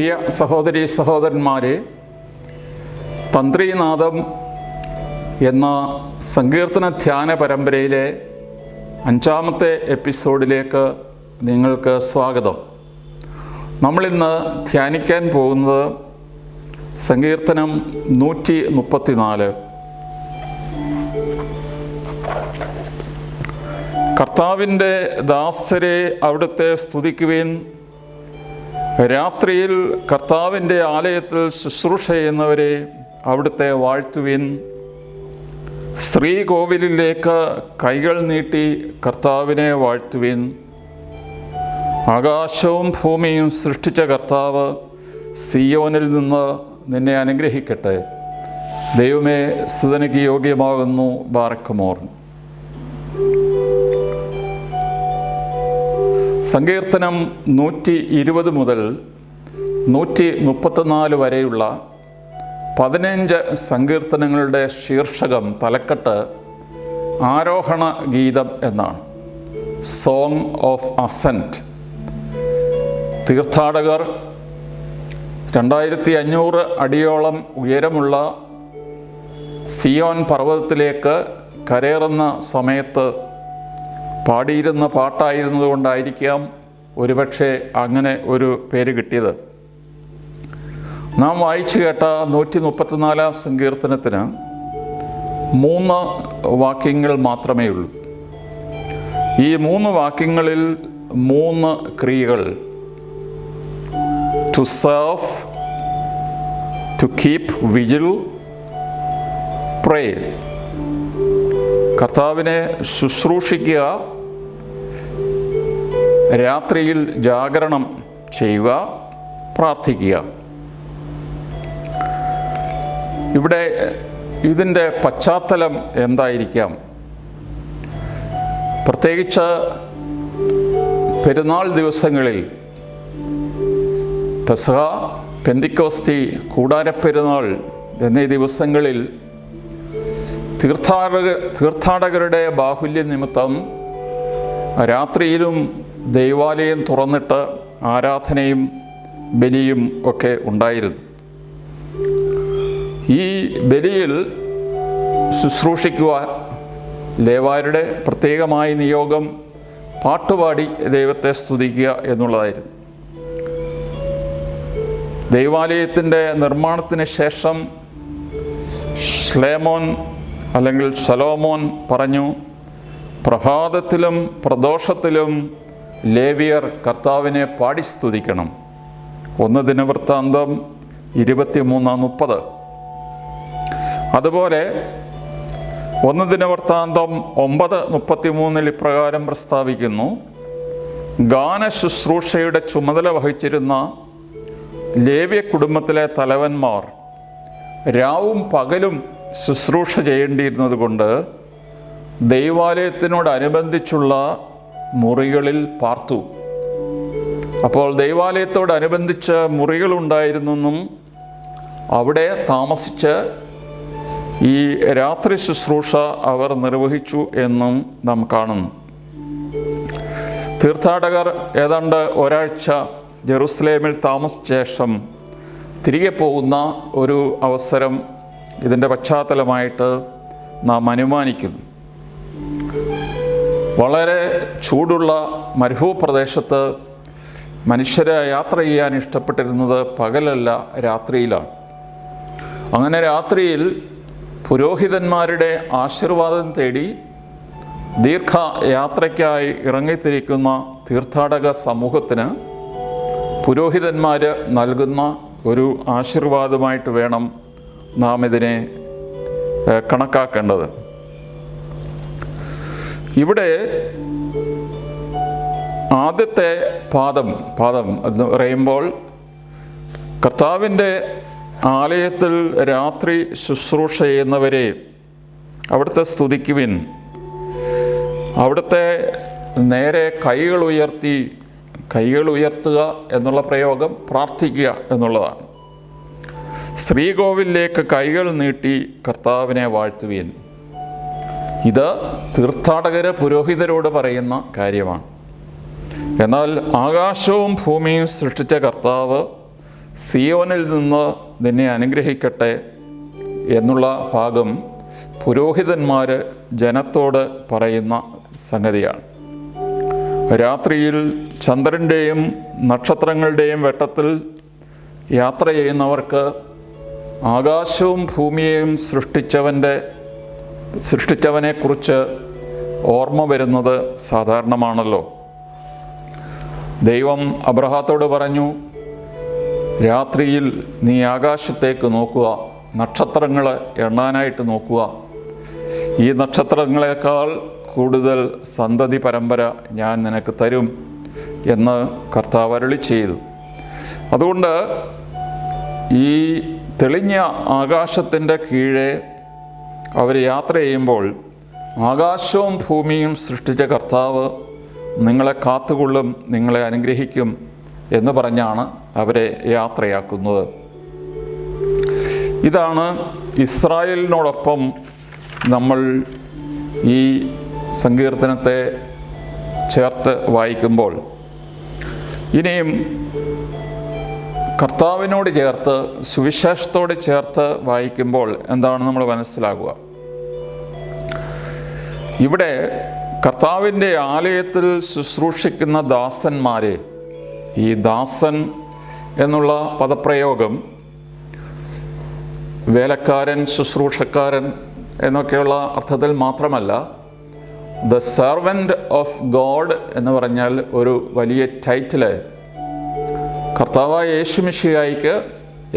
പ്രിയ സഹോദരി സഹോദരന്മാരെ തന്ത്രീനാഥം എന്ന സങ്കീർത്തന ധ്യാന പരമ്പരയിലെ അഞ്ചാമത്തെ എപ്പിസോഡിലേക്ക് നിങ്ങൾക്ക് സ്വാഗതം. നമ്മളിന്ന് ധ്യാനിക്കാൻ പോകുന്നത് സങ്കീർത്തനം നൂറ്റി മുപ്പത്തിനാല്. കർത്താവിന്റെ ദാസരെ അവിടുത്തെ സ്തുതിക്കുവിൻ രാത്രിയിൽ കർത്താവിന്റെ ആലയത്തിൽ ശുശ്രൂഷ ചെയ്യുന്നവരെ അവിടുത്തെ വാഴ്ത്തുവിൻ. സ്ത്രീ കോവിലിലേക്ക് കൈകൾ നീട്ടി കർത്താവിനെ വാഴ്ത്തുവിൻ. ആകാശവും ഭൂമിയും സൃഷ്ടിച്ച കർത്താവ് സിയോനിൽ നിന്ന് നിന്നെ അനുഗ്രഹിക്കട്ടെ. ദൈവമേ സുതനയ്ക്ക് യോഗ്യമാകുന്നു ബാറക്കുമോർ സങ്കീർത്തനം നൂറ്റി ഇരുപത് മുതൽ നൂറ്റി മുപ്പത്തിനാല് വരെയുള്ള പതിനഞ്ച് സങ്കീർത്തനങ്ങളുടെ ശീർഷകം തലക്കെട്ട് ആരോഹണ ഗീതം എന്നാണ്. സോങ് ഓഫ് അസന്റ് തീർത്ഥാടകർ രണ്ടായിരത്തി അഞ്ഞൂറ് അടിയോളം ഉയരമുള്ള സിയോൻ പർവതത്തിലേക്ക് കരേറുന്ന സമയത്ത് പാടിയിരുന്ന പാട്ടായിരുന്നതുകൊണ്ടായിരിക്കാം ഒരുപക്ഷെ അങ്ങനെ ഒരു പേര് കിട്ടിയത്. നാം വായിച്ചു കേട്ട നൂറ്റി മുപ്പത്തിനാലാം സങ്കീർത്തനത്തിന് മൂന്ന് വാക്യങ്ങൾ മാത്രമേ ഉള്ളൂ. ഈ മൂന്ന് വാക്യങ്ങളിൽ മൂന്ന് ക്രിയകൾ. To serve to keep vigil pray കർത്താവിനെ ശുശ്രൂഷിക്കുക രാത്രിയിൽ ജാഗരണം ചെയ്യുക പ്രാർത്ഥിക്കുക. ഇവിടെ ഇതിന്റെ പശ്ചാത്തലം എന്തായിരിക്കാം? പ്രത്യേകിച്ച് പെരുന്നാൾ ദിവസങ്ങളിൽ പെസഹ പെന്തിക്കോസ്തി കൂടാരപ്പെരുന്നാൾ എന്നീ ദിവസങ്ങളിൽ തീർത്ഥാടക തീർത്ഥാടകരുടെ ബാഹുല്യ നിമിത്തം രാത്രിയിലും ദൈവാലയം തുറന്നിട്ട് ആരാധനയും ബലിയും ഒക്കെ ഉണ്ടായിരുന്നു. ഈ ബലിയിൽ ശുശ്രൂഷിക്കുക ലേവാരുടെ പ്രത്യേകമായ നിയോഗം പാട്ടുപാടി ദൈവത്തെ സ്തുതിക്കുക എന്നുള്ളതായിരുന്നു. ദൈവാലയത്തിന്റെ നിർമ്മാണത്തിന് ശേഷം ശ്ലേമോൻ അല്ലെങ്കിൽ ശലോമോൻ പറഞ്ഞു പ്രഭാതത്തിലും പ്രദോഷത്തിലും ലേവിയർ കർത്താവിനെ പാടി സ്തുതിക്കണം. ഒന്ന് ദിനവൃത്താന്തം ഇരുപത്തിമൂന്ന് മുപ്പത്. അതുപോലെ ഒന്ന് ദിനവൃത്താന്തം ഒമ്പത് മുപ്പത്തിമൂന്നിൽ ഇപ്രകാരം പ്രസ്താവിക്കുന്നു. ഗാന ശുശ്രൂഷയുടെ ചുമതല വഹിച്ചിരുന്ന ലേവ്യ കുടുംബത്തിലെ തലവന്മാർ രാവും പകലും ശുശ്രൂഷ ചെയ്യേണ്ടിയിരുന്നത് കൊണ്ട് ദൈവാലയത്തിനോടനുബന്ധിച്ചുള്ള മുറികളിൽ പാർത്തു. അപ്പോൾ ദൈവാലയത്തോടനുബന്ധിച്ച് മുറികളുണ്ടായിരുന്നെന്നും അവിടെ താമസിച്ച് ഈ രാത്രി ശുശ്രൂഷ അവർ നിർവഹിച്ചു എന്നും നാം കാണുന്നു. തീർത്ഥാടകർ ഏതാണ്ട് ഒരാഴ്ച ജെറുസലേമിൽ താമസിച്ച ശേഷം തിരികെ പോകുന്ന ഒരു അവസരം ഇതിന്റെ പശ്ചാത്തലമായിട്ട് നാം അനുമാനിക്കുന്നു. വളരെ ചൂടുള്ള മരുഭൂപ്രദേശത്ത് മനുഷ്യരെ യാത്ര ചെയ്യാൻ ഇഷ്ടപ്പെട്ടിരുന്നത് പകലല്ല രാത്രിയിലാണ്. അങ്ങനെ രാത്രിയിൽ പുരോഹിതന്മാരുടെ ആശീർവാദം തേടി ദീർഘ യാത്രയ്ക്കായി ഇറങ്ങിത്തിരിക്കുന്ന തീർത്ഥാടക സമൂഹത്തിന് പുരോഹിതന്മാർ നൽകുന്ന ഒരു ആശീർവാദമായിട്ട് വേണം നാം ഇതിനെ കണക്കാക്കേണ്ടത്. ഇവിടെ ആദ്യത്തെ പാദം പാദം എന്ന് പറയുമ്പോൾ കർത്താവിന്റെ ആലയത്തിൽ രാത്രി ശുശ്രൂഷ ചെയ്യുന്നവരെ അവിടുത്തെ സ്തുതിക്കുവിൻ. അവിടുത്തെ നേരെ കൈകൾ ഉയർത്തി കൈകൾ ഉയർത്തുക എന്നുള്ള പ്രയോഗം പ്രാർത്ഥിക്കുക എന്നുള്ളതാണ്. ശ്രീകോവിലേക്ക് കൈകൾ നീട്ടി കർത്താവിനെ വാഴ്ത്തുവിൻ. ഇത് തീർത്ഥാടകര് പുരോഹിതരോട് പറയുന്ന കാര്യമാണ്. എന്നാൽ ആകാശവും ഭൂമിയും സൃഷ്ടിച്ച കർത്താവ് സിയോനിൽ നിന്ന് നിന്നെ അനുഗ്രഹിക്കട്ടെ എന്നുള്ള ഭാഗം പുരോഹിതന്മാർ ജനത്തോട് പറയുന്ന സംഗതിയാണ്. രാത്രിയിൽ ചന്ദ്രന്റെയും നക്ഷത്രങ്ങളുടെയും വെട്ടത്തിൽ യാത്ര ചെയ്യുന്നവർക്ക് ആകാശവും ഭൂമിയെയും സൃഷ്ടിച്ചവന്റെ സൃഷ്ടിച്ചവനെക്കുറിച്ച് ഓർമ്മ വരുന്നത് സാധാരണമാണല്ലോ. ദൈവം അബ്രഹാത്തോട് പറഞ്ഞു രാത്രിയിൽ നീ ആകാശത്തേക്ക് നോക്കുക നക്ഷത്രങ്ങളെ എണ്ണാനായിട്ട് നോക്കുക. ഈ നക്ഷത്രങ്ങളെക്കാൾ കൂടുതൽ സന്തതി പരമ്പര ഞാൻ നിനക്ക് തരും എന്ന് കർത്താവ് അരളി ചെയ്തു. അതുകൊണ്ട് ഈ തെളിഞ്ഞ ആകാശത്തിന്റെ കീഴെ അവർ യാത്ര ചെയ്യുമ്പോൾ ആകാശവും ഭൂമിയും സൃഷ്ടിച്ച കർത്താവ് നിങ്ങളെ കാത്തുകൊള്ളും നിങ്ങളെ അനുഗ്രഹിക്കും എന്ന് പറഞ്ഞാണ് അവരെ യാത്രയാക്കുന്നത്. ഇതാണ് ഇസ്രായേലിനോടൊപ്പം നമ്മൾ ഈ സങ്കീർത്തനത്തെ ചേർത്ത് വായിക്കുമ്പോൾ. ഇനിയും കർത്താവിനോട് ചേർത്ത് സുവിശേഷത്തോട് ചേർത്ത് വായിക്കുമ്പോൾ എന്താണ് നമ്മൾ മനസ്സിലാകുക? ഇവിടെ കർത്താവിന്റെ ആലയത്തിൽ ശുശ്രൂഷിക്കുന്ന ദാസന്മാരെ ഈ ദാസൻ എന്നുള്ള പദപ്രയോഗം വേലക്കാരൻ ശുശ്രൂഷക്കാരൻ എന്നൊക്കെയുള്ള അർത്ഥത്തിൽ മാത്രമല്ല ദ സെർവന്റ് ഓഫ് ഗോഡ് എന്ന് പറഞ്ഞാൽ ഒരു വലിയ ടൈറ്റിൽ കർത്താവായ യേശുമിഷിയായിക്ക്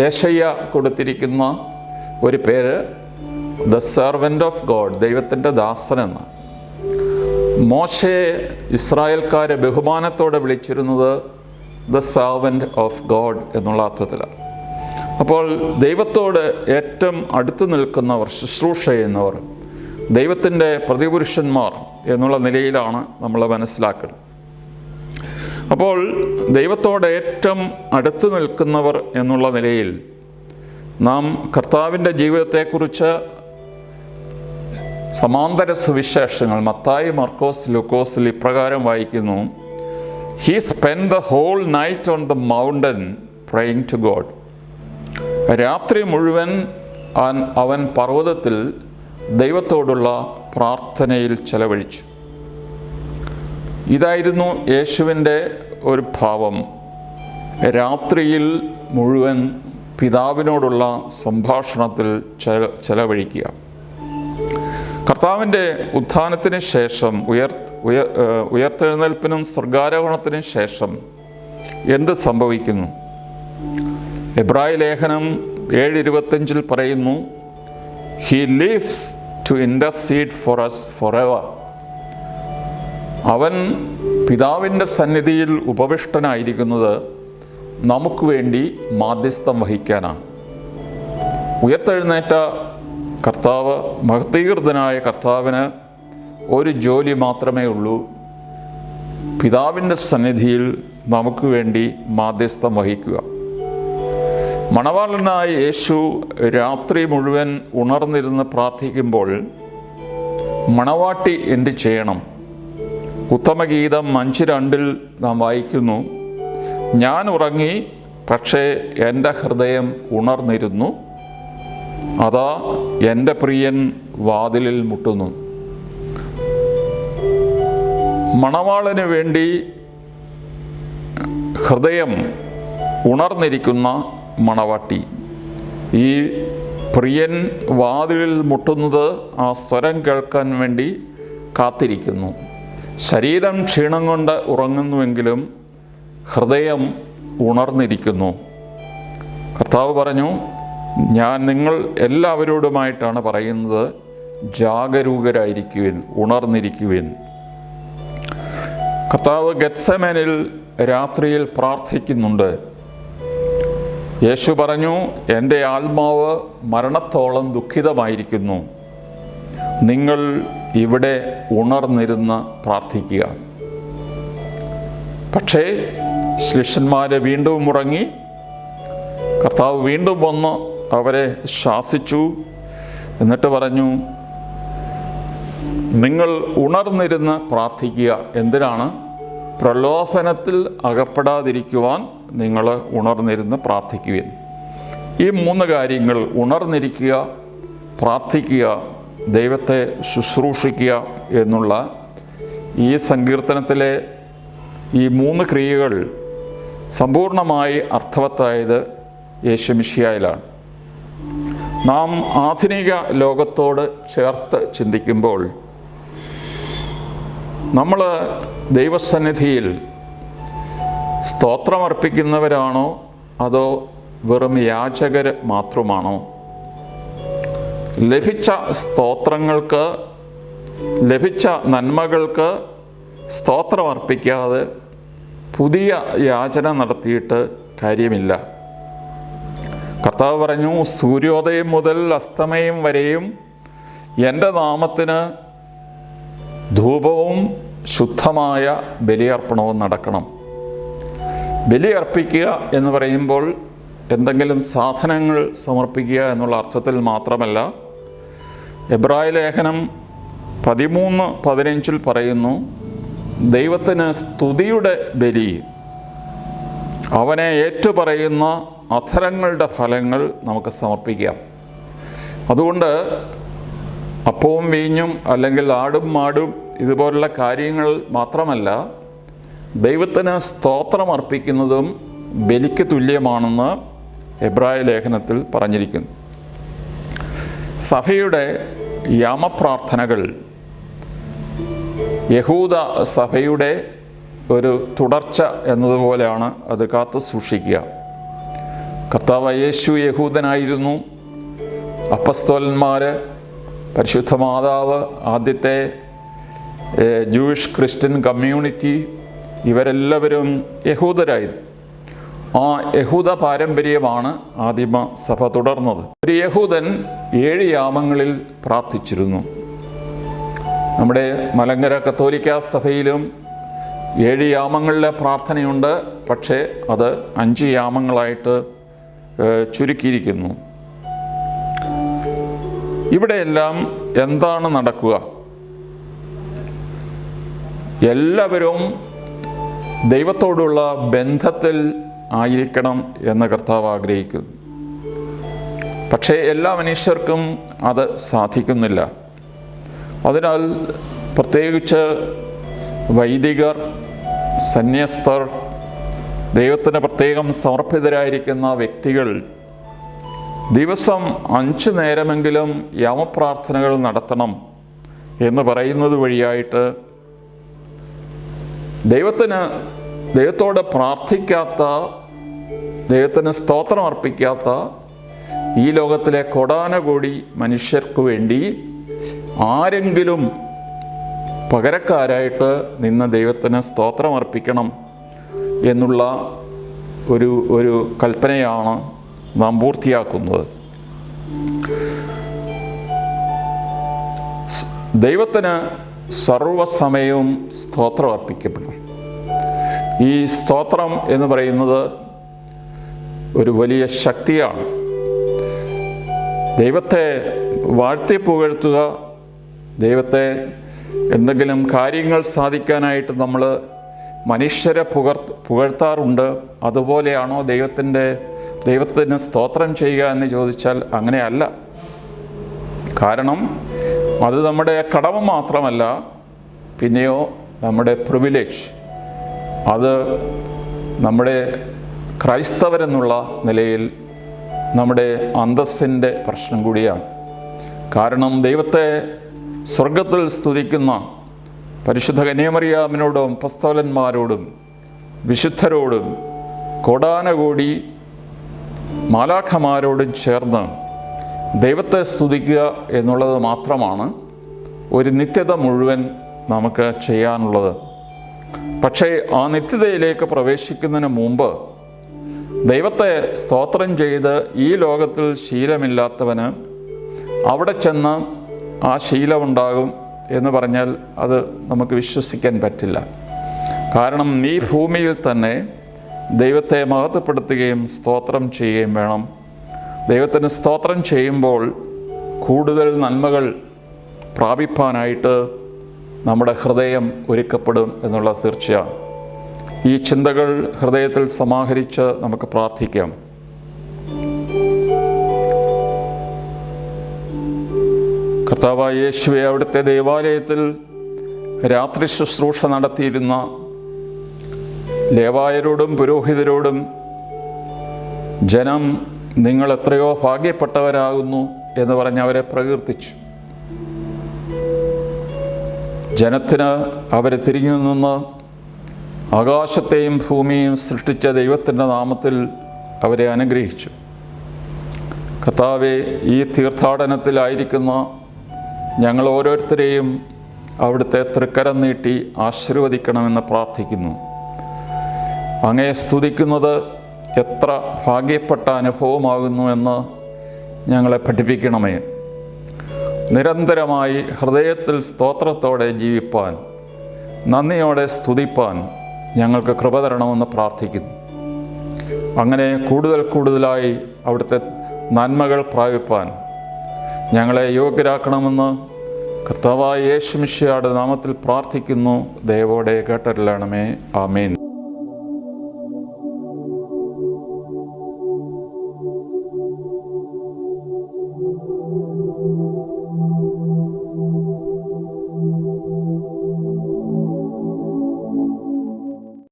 ഏഷയ്യ കൊടുത്തിരിക്കുന്ന ഒരു പേര് ദ സെർവന്റ് ഓഫ് ഗോഡ് ദൈവത്തിന്റെ എന്ന്. മോശയെ ഇസ്രായേൽക്കാരെ ബഹുമാനത്തോടെ വിളിച്ചിരുന്നത് ദ സെർവന്റ് ഓഫ് ഗോഡ് എന്നുള്ള അർത്ഥത്തിലാണ്. അപ്പോൾ ദൈവത്തോട് ഏറ്റവും അടുത്ത് നിൽക്കുന്നവർ ശുശ്രൂഷ ചെയ്യുന്നവർ ദൈവത്തിന്റെ പ്രതിപുരുഷന്മാർ എന്നുള്ള നിലയിലാണ് നമ്മൾ മനസ്സിലാക്കുന്നത് അപ്പോൾ ദൈവത്തോട് ഏറ്റവും അടുത്തു നിൽക്കുന്നവർ എന്നുള്ള നിലയിൽ നാം കർത്താവിന്റെ ജീവിതത്തെക്കുറിച്ച് സമാന്തര സുവിശേഷങ്ങൾ മത്തായി മർക്കോസ് ലുക്കോസിൽ ഇപ്രകാരം വായിക്കുന്നു. He spend the whole night on the mountain praying to God രാത്രി മുഴുവൻ അവൻ- പർവതത്തിൽ ദൈവത്തോടുള്ള പ്രാർത്ഥനയിൽ ചെലവഴിച്ചു. ഇതായിരുന്നു യേശുവിന്റെ ഒരു ഭാവം രാത്രിയിൽ മുഴുവൻ പിതാവിനോടുള്ള സംഭാഷണത്തിൽ ചെല ചെലവഴിക്കുക. കർത്താവിന്റെ ഉത്ഥാനത്തിന് ശേഷം ഉയർ ഉയർ ഉയർത്തെഴുന്നേൽപ്പിനും സ്വർഗാരോഹണത്തിനും ശേഷം എന്ത് സംഭവിക്കുന്നു? എബ്രായ ലേഖനം ഏഴ് ഇരുപത്തഞ്ചിൽ പറയുന്നു he lives to intercede for us for ever അവൻ പിതാവിന്റെ സന്നിധിയിൽ ഉപവിഷ്ടനായിരിക്കുന്നത് നമുക്ക് വേണ്ടി മാധ്യസ്ഥം വഹിക്കാനാണ്. ഉയർത്തെഴുന്നേറ്റ കർത്താവ് മഹത്തീകൃതനായ കർത്താവിന് ഒരു ജോലി മാത്രമേ ഉള്ളൂ. പിതാവിന്റെ സന്നിധിയിൽ നമുക്ക് വേണ്ടി മാധ്യസ്ഥം വഹിക്കുക. മണവാളനായ യേശു രാത്രി മുഴുവൻ ഉണർന്നിരുന്ന് പ്രാർത്ഥിക്കുമ്പോൾ മണവാട്ടി എന്ത് ചെയ്യണം? ഉത്തമഗീതം അഞ്ച് രണ്ടിൽ നാം വായിക്കുന്നു. ഞാൻ ഉറങ്ങി പക്ഷേ എന്റെ ഹൃദയം ഉണർന്നിരുന്നു. അതാ എന്റെ പ്രിയൻ വാതിലിൽ മുട്ടുന്നു. മണവാളന് വേണ്ടി ഹൃദയം ഉണർന്നിരിക്കുന്ന മണവാട്ടി. ഈ പ്രിയൻ വാതിലിൽ മുട്ടുന്നത് ആ സ്വരം കേൾക്കാൻ വേണ്ടി കാത്തിരിക്കുന്നു. ശരീരം ക്ഷീണം കൊണ്ട് ഉറങ്ങുന്നുവെങ്കിലും ഹൃദയം ഉണർന്നിരിക്കുന്നു. കർത്താവ് പറഞ്ഞു ഞാൻ നിങ്ങൾ എല്ലാവരോടുമായിട്ടാണ് പറയുന്നത് ജാഗരൂകരായിരിക്കുവിൻ ഉണർന്നിരിക്കുവിൻ. കർത്താവ് ഗത്സമനിൽ രാത്രിയിൽ പ്രാർത്ഥിക്കുന്നുണ്ട്. യേശു പറഞ്ഞു എന്റെ ആത്മാവ് മരണത്തോളം ദുഃഖിതമായിരിക്കുന്നു. നിങ്ങൾ ഇവിടെ ഉണർന്നിരുന്ന് പ്രാർത്ഥിക്കുക. പക്ഷേ ശിഷ്യന്മാരെ വീണ്ടും ഉറങ്ങി കർത്താവ് വീണ്ടും വന്ന് അവരെ ശാസിച്ചു. എന്നിട്ട് പറഞ്ഞു നിങ്ങൾ ഉണർന്നിരുന്ന് പ്രാർത്ഥിക്കുക. എന്തിനാണ്? പ്രലോഭനത്തിൽ അകപ്പെടാതിരിക്കുവാൻ നിങ്ങൾ ഉണർന്നിരുന്ന് പ്രാർത്ഥിക്കുവിൻ. ഈ മൂന്ന് കാര്യങ്ങൾ ഉണർന്നിരിക്കുക പ്രാർത്ഥിക്കുക ദൈവത്തെ ശുശ്രൂഷിക്കുക എന്നുള്ള ഈ സങ്കീർത്തനത്തിലെ ഈ മൂന്ന് ക്രിയകൾ സമ്പൂർണമായി അർത്ഥവത്തായത് യേശുമിഷിയായിലാണ് നാം ആധുനിക ലോകത്തോട് ചേർത്ത് ചിന്തിക്കുമ്പോൾ നമ്മൾ ദൈവസന്നിധിയിൽ സ്തോത്രമർപ്പിക്കുന്നവരാണോ അതോ വെറും യാചകർ മാത്രമാണോ? ലഭിച്ച സ്തോത്രങ്ങൾക്ക് ലഭിച്ച നന്മകൾക്ക് സ്തോത്രമർപ്പിക്കാതെ പുതിയ യാചന നടത്തിയിട്ട് കാര്യമില്ല. കർത്താവ് പറഞ്ഞു സൂര്യോദയം മുതൽ അസ്തമയം വരെയും എന്റെ നാമത്തിന് ധൂപവും ശുദ്ധമായ ബലിയർപ്പണവും നടക്കണം. ബലിയർപ്പിക്കുക എന്ന് പറയുമ്പോൾ എന്തെങ്കിലും സാധനങ്ങൾ സമർപ്പിക്കുക എന്നുള്ള അർത്ഥത്തിൽ മാത്രമല്ല എബ്രായ ലേഖനം പതിമൂന്ന് പതിനഞ്ചിൽ പറയുന്നു ദൈവത്തിന് സ്തുതിയുടെ ബലി. അവനെ ഏറ്റുപറയുന്ന അധരങ്ങളുടെ ഫലങ്ങൾ നമുക്ക് സമർപ്പിക്കാം. അതുകൊണ്ട് അപ്പവും വീഞ്ഞും അല്ലെങ്കിൽ ആടും മാടും ഇതുപോലുള്ള കാര്യങ്ങൾ മാത്രമല്ല ദൈവത്തിന് സ്തോത്രം അർപ്പിക്കുന്നതും ബലിക്ക് തുല്യമാണെന്ന് എബ്രായ ലേഖനത്തിൽ പറഞ്ഞിരിക്കുന്നു. സഭയുടെ യാമപ്രാർത്ഥനകൾ. യഹൂദ സഭയുടെ ഒരു തുടർച്ച എന്നതുപോലെയാണ് അത് കാത്തു സൂക്ഷിക്കുക. കർത്താവ് യേശു യഹൂദനായിരുന്നു. അപ്പസ്തോലന്മാർ പരിശുദ്ധ മാതാവ് ആദ്യത്തെ ജൂയിഷ് ക്രിസ്ത്യൻ കമ്മ്യൂണിറ്റി ഇവരെല്ലാവരും യഹൂദരായിരുന്നു. ആ യഹൂദ പാരമ്പര്യമാണ് ആദിമ സഭ തുടർന്നത്. ഒരു യഹൂദൻ ഏഴ് യാമങ്ങളിൽ പ്രാർത്ഥിച്ചിരുന്നു. നമ്മുടെ മലങ്കര കത്തോലിക്ക സഭയിലും ഏഴ് യാമങ്ങളിലെ പ്രാർത്ഥനയുണ്ട്. പക്ഷേ അത് അഞ്ച് യാമങ്ങളായിട്ട് ചുരുക്കിയിരിക്കുന്നു. ഇവിടെയെല്ലാം എന്താണ് നടക്കുക? എല്ലാവരും ദൈവത്തോടുള്ള ബന്ധത്തിൽ ആയിരിക്കണം എന്ന് കർത്താവ് ആഗ്രഹിക്കുന്നു. പക്ഷേ എല്ലാ മനുഷ്യർക്കും അത് സാധിക്കുന്നില്ല. അതിനാൽ പ്രത്യേകിച്ച് വൈദികർ സന്യസ്തർ ദൈവത്തിന് പ്രത്യേകം സമർപ്പിതരായിരിക്കുന്ന വ്യക്തികൾ ദിവസം അഞ്ച് നേരമെങ്കിലും യാമപ്രാർത്ഥനകൾ നടത്തണം എന്ന് പറയുന്നത് വഴിയായിട്ട് ദൈവത്തിന് ദൈവത്തോട് പ്രാർത്ഥിക്കാത്ത ദൈവത്തിന് സ്തോത്രം അർപ്പിക്കാത്ത ഈ ലോകത്തിലെ കൊടാനകോടി മനുഷ്യർക്ക് വേണ്ടി ആരെങ്കിലും പകരക്കാരായിട്ട് നിന്ന് ദൈവത്തിന് സ്തോത്രം അർപ്പിക്കണം എന്നുള്ള ഒരു ഒരു കൽപ്പനയാണ് നാം പൂർത്തിയാക്കുന്നത്. ദൈവത്തിന് സർവസമയവും സ്തോത്രം അർപ്പിക്കപ്പെടും ഈ സ്തോത്രം എന്ന് പറയുന്നത് ഒരു വലിയ ശക്തിയാണ്. ദൈവത്തെ വാഴ്ത്തി പുകഴ്ത്തുക ദൈവത്തെ എന്തെങ്കിലും കാര്യങ്ങൾ സാധിക്കാനായിട്ട് നമ്മൾ മനുഷ്യരെ പുകർ പുകഴ്ത്താറുണ്ട്. അതുപോലെയാണോ ദൈവത്തിന്റെ ദൈവത്തിന് സ്തോത്രം ചെയ്യുക എന്ന് ചോദിച്ചാൽ അങ്ങനെയല്ല. കാരണം അത് നമ്മുടെ കടമ മാത്രമല്ല പിന്നെയോ നമ്മുടെ പ്രിവിലേജ് അത് നമ്മുടെ ക്രൈസ്തവരെന്നുള്ള നിലയിൽ നമ്മുടെ അന്തസ്സിന്റെ പ്രശ്നം കൂടിയാണ്. കാരണം ദൈവത്തെ സ്വർഗത്തിൽ സ്തുതിക്കുന്ന പരിശുദ്ധ കന്യമറിയാമിനോടും പസ്തോലന്മാരോടും വിശുദ്ധരോടും കോടാനകോടി മാലാഖമാരോടും ചേർന്ന് ദൈവത്തെ സ്തുതിക്കുക എന്നുള്ളത് മാത്രമാണ് ഒരു നിത്യത മുഴുവൻ നമുക്ക് ചെയ്യാനുള്ളത്. പക്ഷേ ആ നിത്യതയിലേക്ക് പ്രവേശിക്കുന്നതിന് മുമ്പ് ദൈവത്തെ സ്തോത്രം ചെയ്ത് ഈ ലോകത്തിൽ ശീലമില്ലാത്തവന് അവിടെ ചെന്ന് ആ ശീലമുണ്ടാകും എന്ന് പറഞ്ഞാൽ അത് നമുക്ക് വിശ്വസിക്കാൻ പറ്റില്ല. കാരണം നീ ഭൂമിയിൽ തന്നെ ദൈവത്തെ മഹത്വപ്പെടുത്തുകയും സ്തോത്രം ചെയ്യുകയും വേണം. ദൈവത്തിന് സ്തോത്രം ചെയ്യുമ്പോൾ കൂടുതൽ നന്മകൾ പ്രാപിപ്പാനായിട്ട് നമ്മുടെ ഹൃദയം ഒരുക്കപ്പെടും എന്നുള്ള തീർച്ചയാണ്. ഈ ചിന്തകൾ ഹൃദയത്തിൽ സമാഹരിച്ച് നമുക്ക് പ്രാർത്ഥിക്കാം. കർത്താവായ യേശുവെ അവിടുത്തെ ദേവാലയത്തിൽ രാത്രി ശുശ്രൂഷ നടത്തിയിരുന്ന ലേവായരോടും പുരോഹിതരോടും ജനം നിങ്ങൾ എത്രയോ ഭാഗ്യപ്പെട്ടവരാകുന്നു എന്ന് പറഞ്ഞ് അവരെ പ്രകീർത്തിച്ചു. ജനത്തിന് അവർ തിരിഞ്ഞു നിന്ന് ആകാശത്തെയും ഭൂമിയും സൃഷ്ടിച്ച ദൈവത്തിന്റെ നാമത്തിൽ അവരെ അനുഗ്രഹിച്ചു. കർത്താവെ ഈ തീർത്ഥാടനത്തിലായിരിക്കുന്ന ഞങ്ങൾ ഓരോരുത്തരെയും അവിടുത്തെ തൃക്കരം നീട്ടി ആശീർവദിക്കണമെന്ന് പ്രാർത്ഥിക്കുന്നു. അങ്ങയെ സ്തുതിക്കുന്നത് എത്ര ഭാഗ്യപ്പെട്ട അനുഭവമാകുന്നു എന്ന് ഞങ്ങളെ പഠിപ്പിക്കണമേ. നിരന്തരമായി ഹൃദയത്തിൽ സ്തോത്രത്തോടെ ജീവിപ്പാൻ നന്ദിയോടെ സ്തുതിപ്പാൻ ഞങ്ങൾക്ക് കൃപ തരണമെന്ന് പ്രാർത്ഥിക്കുന്നു. അങ്ങനെ കൂടുതൽ കൂടുതലായി അവിടുത്തെ നന്മകൾ പ്രാപിപ്പാൻ ഞങ്ങളെ യോഗ്യരാക്കണമെന്ന് കർത്താവായ യേശുമിഷയുടെ നാമത്തിൽ പ്രാർത്ഥിക്കുന്നു. ദയവോടെ കേട്ടറിയണമേ. ആമേൻ.